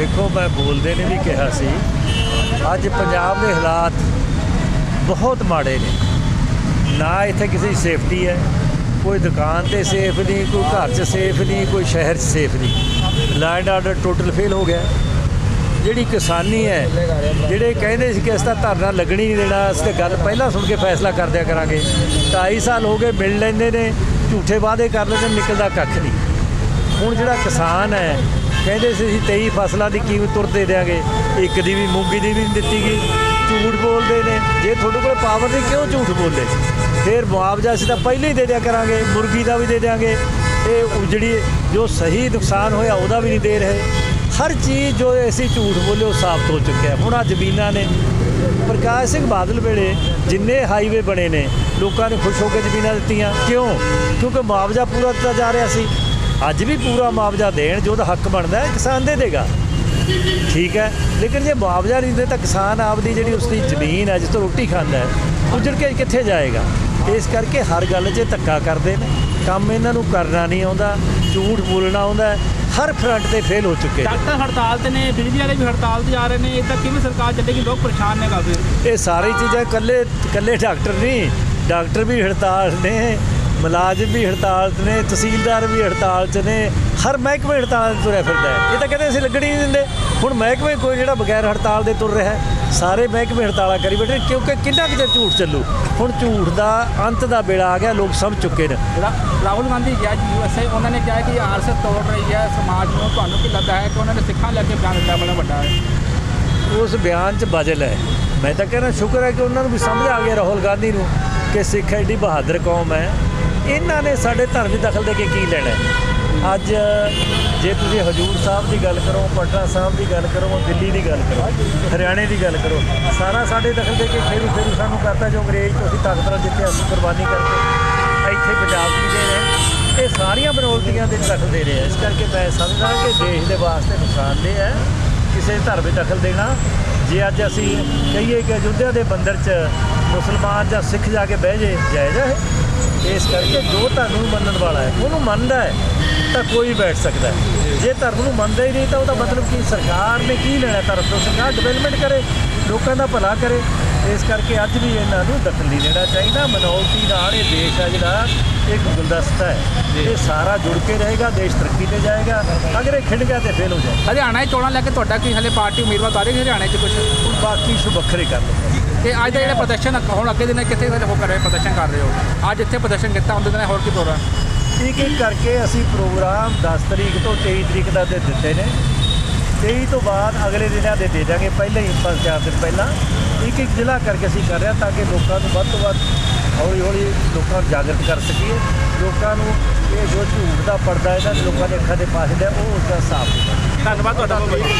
ਦੇਖੋ, ਮੈਂ ਬੋਲਦੇ ਨੇ ਵੀ ਕਿਹਾ ਸੀ, ਅੱਜ ਪੰਜਾਬ ਦੇ ਹਾਲਾਤ ਬਹੁਤ ਮਾੜੇ ਨੇ। ਨਾ ਇੱਥੇ ਕਿਸੇ ਦੀ ਸੇਫਟੀ ਹੈ, ਕੋਈ ਦੁਕਾਨ ਤੇ ਸੇਫ ਨਹੀਂ, ਕੋਈ ਘਰ 'ਚ ਸੇਫ ਨਹੀਂ, ਕੋਈ ਸ਼ਹਿਰ 'ਚ ਸੇਫ ਨਹੀਂ। ਲਾਈਨ ਆਰਡਰ ਟੋਟਲ ਫੇਲ ਹੋ ਗਿਆ। ਜਿਹੜੀ ਕਿਸਾਨੀ ਹੈ, ਜਿਹੜੇ ਕਹਿੰਦੇ ਸੀ ਕਿ ਇਸ ਦਾ ਧਰਨਾ ਲੱਗਣੀ ਨਹੀਂ ਦੇਣਾ, ਅਸੀਂ ਤੇ ਗੱਲ ਪਹਿਲਾਂ ਸੁਣ ਕੇ ਫੈਸਲਾ ਕਰ ਦਿਆ ਕਰਾਂਗੇ। 2.5 ਸਾਲ ਹੋ ਗਏ ਮਿਲ ਲੈਂਦੇ ਨੇ, ਝੂਠੇ ਵਾਅਦੇ ਕਰ ਲੈਂਦੇ ਨਿਕਲਦਾ ਕੱਖ ਨਹੀਂ। ਹੁਣ ਜਿਹੜਾ ਕਿਸਾਨ ਹੈ ਕਹਿੰਦੇ ਸੀ ਅਸੀਂ 23 ਫਸਲਾਂ ਦੀ ਕੀਮਤ ਤੁਰ ਦੇ ਦਿਆਂਗੇ। ਇੱਕ ਦੀ ਵੀ ਮੂੰਗੀ ਦੀ ਵੀ ਨਹੀਂ ਦਿੱਤੀ ਗਈ। ਝੂਠ ਬੋਲਦੇ ਨੇ। ਜੇ ਤੁਹਾਡੇ ਕੋਲ ਪਾਵਰ ਨਹੀਂ ਕਿਉਂ ਝੂਠ ਬੋਲਦੇ ਫਿਰ ਮੁਆਵਜ਼ਾ ਅਸੀਂ ਤਾਂ ਪਹਿਲਾਂ ਹੀ ਦੇ ਦਿਆ ਕਰਾਂਗੇ। ਮੁਰਗੀ ਦਾ ਵੀ ਦੇ ਦਿਆਂਗੇ। ਇਹ ਉਹ ਜਿਹੜੀ ਜੋ ਸਹੀ ਨੁਕਸਾਨ ਹੋਇਆ, ਉਹਦਾ ਵੀ ਨਹੀਂ ਦੇ ਰਹੇ। ਹਰ ਚੀਜ਼ ਜੋ ਅਸੀਂ ਝੂਠ ਬੋਲੇ, ਉਹ ਸਾਫ਼ ਹੋ ਚੁੱਕਿਆ ਹੁਣ ਆ ਜ਼ਮੀਨਾਂ ਨੇ। ਪ੍ਰਕਾਸ਼ ਸਿੰਘ ਬਾਦਲ ਵੇਲੇ ਜਿੰਨੇ ਹਾਈਵੇ ਬਣੇ ਨੇ, ਲੋਕਾਂ ਨੇ ਖੁਸ਼ ਹੋ ਕੇ ਜ਼ਮੀਨਾਂ ਦਿੱਤੀਆਂ। ਕਿਉਂ? ਕਿਉਂਕਿ ਮੁਆਵਜ਼ਾ ਪੂਰਾ ਦਿੱਤਾ ਜਾ ਰਿਹਾ ਸੀ। ਅੱਜ ਵੀ ਪੂਰਾ ਮੁਆਵਜ਼ਾ ਦੇਣ ਜੋ ਉਹਦਾ ਹੱਕ ਬਣਦਾ ਹੈ ਕਿਸਾਨ ਦੇ ਦੇਗਾ। ਠੀਕ ਹੈ ਲੇਕਿਨ ਜੇ ਮੁਆਵਜ਼ਾ ਨਹੀਂ ਦੇ ਤਾਂ ਕਿਸਾਨ ਆਪਦੀ ਜਿਹੜੀ ਉਸਦੀ ਜ਼ਮੀਨ ਹੈ ਜਿਸ ਤੋਂ ਰੋਟੀ ਖਾਂਦਾ ਹੈ ਉਜੜ ਕੇ ਕਿੱਥੇ ਜਾਏਗਾ? ਇਸ ਕਰਕੇ ਹਰ ਗੱਲ 'ਚ ਧੱਕਾ ਕਰਦੇ ਨੇ। ਕੰਮ ਇਹਨਾਂ ਨੂੰ ਕਰਨਾ ਨਹੀਂ ਆਉਂਦਾ ਝੂਠ ਬੋਲਣਾ ਆਉਂਦਾ। ਹਰ ਫਰੰਟ ਤੇ ਫੇਲ ਹੋ ਚੁੱਕੇ ਡਾਕਟਰ ਹੜਤਾਲ ਤੇ ਨੇ ਬਿਜਲੀ ਵਾਲੇ ਵੀ ਹੜਤਾਲ ਤੇ ਜਾ ਰਹੇ ਨੇ ਇਹ ਤਾਂ ਕਿਵੇਂ ਸਰਕਾਰ ਚੱਲੇਗੀ? ਲੋਕ ਪਰੇਸ਼ਾਨ ਨੇ ਕਾਫੀ। ਇਹ ਸਾਰੀ ਚੀਜ਼ਾਂ ਇਕੱਲੇ ਇਕੱਲੇ ਡਾਕਟਰ ਨਹੀਂ ਡਾਕਟਰ ਵੀ ਹੜਤਾਲ ਨੇ ਮੁਲਾਜ਼ਮ ਵੀ ਹੜਤਾਲ 'ਤੇ ਨੇ ਤਹਿਸੀਲਦਾਰ ਵੀ ਹੜਤਾਲ 'ਚ ਨੇ ਹਰ ਮਹਿਕਮੇ ਹੜਤਾਲ 'ਤੇ ਤੁਰਿਆ ਫਿਰਦਾ ਹੈ। ਇਹ ਤਾਂ ਕਹਿੰਦੇ ਅਸੀਂ ਲੱਗਣੀ ਨਹੀਂ ਦਿੰਦੇ। ਹੁਣ ਮਹਿਕਮੇ ਕੋਈ ਜਿਹੜਾ ਬਗੈਰ ਹੜਤਾਲ ਦੇ ਤੁਰ ਰਿਹਾ ਸਾਰੇ ਮਹਿਕਮੇ ਹੜਤਾਲਾਂ ਕਰੀ ਬੈਠੇ ਕਿਉਂਕਿ ਕਿੰਨਾ ਕੁ ਚਿਰ ਝੂਠ ਚੱਲੂ? ਹੁਣ ਝੂਠ ਦਾ ਅੰਤ ਦਾ ਵੇਲਾ ਆ ਗਿਆ ਲੋਕ ਸਮਝ ਚੁੱਕੇ ਨੇ। ਰਾਹੁਲ ਗਾਂਧੀ ਗਿਆ ਜੀ ਯੂਐਸਏ ਉਹਨਾਂ ਨੇ ਕਿਹਾ ਕਿ ਆਰਐਸਐਸ ਤੋੜ ਰਹੀ ਹੈ ਸਮਾਜ ਨੂੰ ਤੁਹਾਨੂੰ ਕੀ ਲੱਗਦਾ ਹੈ ਕਿ ਉਹਨਾਂ ਨੇ ਸਿੱਖਾਂ ਲੈ ਕੇ ਬਿਆਨ ਦਿੱਤਾ ਬੜਾ ਵੱਡਾ ਹੈ। ਉਸ ਬਿਆਨ 'ਚ ਬਜਲ ਹੈ। ਮੈਂ ਤਾਂ ਕਹਿੰਦਾ ਸ਼ੁਕਰ ਹੈ ਕਿ ਉਹਨਾਂ ਨੂੰ ਵੀ ਸਮਝ ਆ ਗਿਆ ਰਾਹੁਲ ਗਾਂਧੀ ਨੂੰ ਕਿ ਸਿੱਖ ਐਡੀ ਬਹਾਦਰ ਕੌਮ ਹੈ। ਇਹਨਾਂ ਨੇ ਸਾਡੇ ਧਰਮ 'ਚ ਦਖਲ ਦੇ ਕੇ ਕੀ ਲੈਣਾ ਅੱਜ ਜੇ ਤੁਸੀਂ ਹਜੂਰ ਸਾਹਿਬ ਦੀ ਗੱਲ ਕਰੋ, ਪਟਨਾ ਸਾਹਿਬ ਦੀ ਗੱਲ ਕਰੋ, ਦਿੱਲੀ ਦੀ ਗੱਲ ਕਰੋ, ਹਰਿਆਣੇ ਦੀ ਗੱਲ ਕਰੋ, ਸਾਰਾ ਸਾਡੇ ਦਖਲ ਦੇ ਕੇ ਫੇਰੂ ਫੇਰੂ ਸਾਨੂੰ ਕਰਤਾ ਜੋ ਅੰਗਰੇਜ਼ ਤੋਂ ਅਸੀਂ ਤਾਕਤ ਨਾਲ ਜਿੱਤੇ ਅਸੀਂ ਕੁਰਬਾਨੀ ਕਰਕੇ ਇੱਥੇ ਪੰਜਾਬ ਦੀ ਦੇ ਰਹੇ ਇਹ ਸਾਰੀਆਂ ਬਨੌਲਤੀਆਂ ਦੇ ਦਖਲ ਦੇ ਰਹੇ ਆ ਇਸ ਕਰਕੇ ਮੈਂ ਸਮਝਦਾ ਕਿ ਦੇਸ਼ ਦੇ ਵਾਸਤੇ ਨੁਕਸਾਨਦੇਹ ਹੈ। ਕਿਸੇ ਧਰਮ ਵਿੱਚ ਦਖਲ ਦੇਣਾ, ਜੇ ਅੱਜ ਅਸੀਂ ਕਹੀਏ ਕਿ ਅਯੁੱਧਿਆ ਦੇ ਬੰਦਰ 'ਚ ਮੁਸਲਮਾਨ ਜਾਂ ਸਿੱਖ ਜਾ ਕੇ ਬਹਿ ਜੇ, ਜਾਇਜ਼ ਹੈ। ਇਸ ਕਰਕੇ ਜੋ ਧਰਮ ਨੂੰ ਮੰਨਣ ਵਾਲਾ ਹੈ, ਉਹਨੂੰ ਮੰਨਦਾ ਹੈ, ਤਾਂ ਕੋਈ ਬੈਠ ਸਕਦਾ ਹੈ। ਜੇ ਧਰਮ ਨੂੰ ਮੰਨਦਾ ਹੀ ਨਹੀਂ, ਤਾਂ ਉਹਦਾ ਮਤਲਬ ਕੀ? ਸਰਕਾਰ ਨੇ ਕੀ ਲੈਣਾ ਧਰਮ ਤੋਂ? ਸਰਕਾਰ ਡਿਵੈਲਪਮੈਂਟ ਕਰੇ, ਲੋਕਾਂ ਦਾ ਭਲਾ ਕਰੇ। ਇਸ ਕਰਕੇ ਅੱਜ ਵੀ ਇਹਨਾਂ ਨੂੰ ਦਖਲ ਨਹੀਂ ਦੇਣਾ ਚਾਹੀਦਾ। ਮਨੌਤੀ ਨਾਲ ਇਹ ਦੇਸ਼ ਆ ਜਿਹੜਾ ਇੱਕ ਗੁਲਦਸਤਾ ਹੈ। ਇਹ ਸਾਰਾ ਜੁੜ ਕੇ ਰਹੇਗਾ ਦੇਸ਼ ਤਰੱਕੀ ਤੇ ਜਾਏਗਾ। ਅਗਰ ਇਹ ਖਿੰਡ ਗਿਆ ਤੇ ਫੇਲ ਹੋ ਜਾਏ ਹਰਿਆਣਾ 'ਚ ਚੋਣਾਂ ਲੈ ਕੇ ਤੁਹਾਡਾ ਕੀ ਹਲੇ ਪਾਰਟੀ ਉਮੀਦਵਾਰ ਉਤਾਰੇ ਹਰਿਆਣੇ 'ਚ ਕੁਝ ਬਾਕੀ ਸ਼ੁ ਵੱਖਰੇ ਕਰ ਲਓ। ਤੇ ਅੱਜ ਦੇ ਜਿਹੜੇ ਪ੍ਰਦਰਸ਼ਨ ਆ, ਹੁਣ ਅੱਗੇ ਦਿਨ ਕਿੱਥੇ ਹੋ ਕਰ ਰਹੇ ਪ੍ਰਦਰਸ਼ਨ ਕਰ ਰਹੇ ਹੋ? ਅੱਜ ਇੱਥੇ ਪ੍ਰਦਰਸ਼ਨ ਕੀਤਾ ਉਹਦੇ ਦਿਨ ਹੋਰ ਕੀ ਪ੍ਰੋਗਰਾਮ? ਇੱਕ ਇੱਕ ਕਰਕੇ ਅਸੀਂ ਪ੍ਰੋਗਰਾਮ 10 ਤਰੀਕ ਤੋਂ 23 ਤਰੀਕ ਦਾ ਦੇ ਦਿੱਤੇ ਨੇ। 23 ਤੋਂ ਬਾਅਦ ਅਗਲੇ ਦਿਨਾਂ ਦੇ ਦੇ ਦਾਂਗੇ ਪਹਿਲਾਂ ਹੀ ਪੰਜ ਚਾਰ ਦਿਨ ਪਹਿਲਾਂ। ਇੱਕ ਇੱਕ ਜ਼ਿਲ੍ਹਾ ਕਰਕੇ ਅਸੀਂ ਕਰ ਰਹੇ ਤਾਂ ਕਿ ਲੋਕਾਂ ਨੂੰ ਵੱਧ ਤੋਂ ਵੱਧ ਹੌਲੀ ਹੌਲੀ ਲੋਕਾਂ ਨੂੰ ਜਾਗਰਤ ਕਰ ਸਕੀਏ। ਲੋਕਾਂ ਨੂੰ ਇਹ ਜੋ ਝੂਠ ਦਾ ਪਰਦਾ ਇਹਨਾਂ ਲੋਕਾਂ ਦੇ ਅੱਖਾਂ ਦੇ ਪਾਸੇ ਦਾ ਉਹ ਉਸ ਦਾ ਸਾਫ਼ ਧੰਨਵਾਦ ਤੁਹਾਡਾ ਬਹੁਤ ਬਹੁਤ